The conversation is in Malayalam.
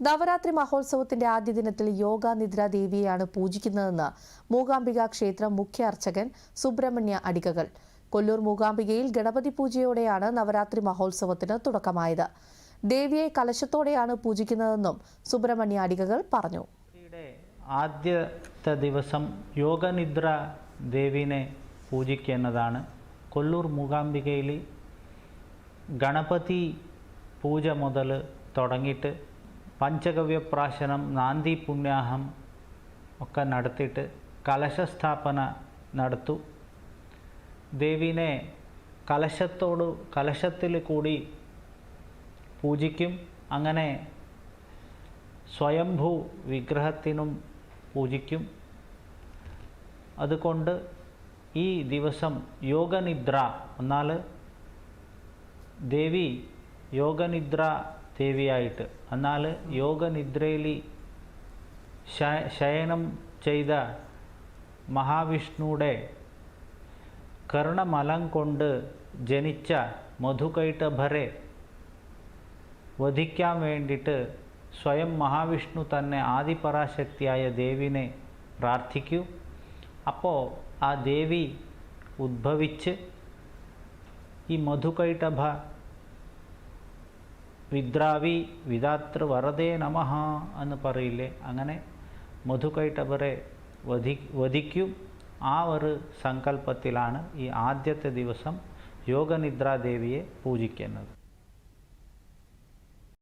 നവരാത്രി മഹോത്സവത്തിന്റെ ആദ്യ ദിനത്തിൽ യോഗ നിദ്ര ദേവിയെയാണ് പൂജിക്കുന്നതെന്ന് മൂകാംബിക ക്ഷേത്രം മുഖ്യ അർച്ചകൻ സുബ്രഹ്മണ്യ അടികകൾ. കൊല്ലൂർ മൂകാംബികയിൽ ഗണപതി പൂജയോടെയാണ് നവരാത്രി മഹോത്സവത്തിന് തുടക്കമായത്. ദേവിയെ കലശത്തോടെയാണ് പൂജിക്കുന്നതെന്നും സുബ്രഹ്മണ്യ അടികകൾ പറഞ്ഞു. ആദ്യത്തെ ദിവസം യോഗനിദ്ര ദേവിനെ പൂജിക്കുന്നതാണ് കൊല്ലൂർ മൂകാംബികയിൽ ഗണപതി പൂജ മുതൽ തുടങ്ങിയിട്ട് പഞ്ചഗവ്യപ്രാശനം നാന്തി പുണ്യാഹം ഒക്കെ നടത്തിയിട്ട് കലശസ്ഥാപന നടത്തു. ദേവിനെ കലശത്തോട് കലശത്തിൽ കൂടി പൂജിക്കും. അങ്ങനെ സ്വയംഭൂ വിഗ്രഹത്തിനും പൂജിക്കും. അതുകൊണ്ട് ഈ ദിവസം യോഗനിദ്ര എന്നാൽ ദേവി യോഗനിദ്ര ദേവിയായിട്ട്. എന്നാൽ യോഗനിദ്രയിൽ ശയനം ചെയ്ത മഹാവിഷ്ണുവിടെ കർണമലം കൊണ്ട് ജനിച്ച മധുകൈട്ടഭരെ വധിക്കാൻ വേണ്ടിയിട്ട് സ്വയം മഹാവിഷ്ണു തന്നെ ആദിപരാശക്തിയായ ദേവിനെ പ്രാർത്ഥിക്കൂ. അപ്പോൾ ആ ദേവി ഉദ്ഭവിച്ച് ഈ മധുകൈട്ടഭ വിദ്രാവി വിദാത്ര വരദേ നമഃ എന്ന് പറയില്ലേ? അങ്ങനെ മധുകൈട്ടഭരെ വധി വധിക്കും. ആ ഒരു സങ്കല്പത്തിലാണ് ഈ ആദ്യത്തെ ദിവസം യോഗനിദ്രാദേവിയെ പൂജിക്കുന്നത്.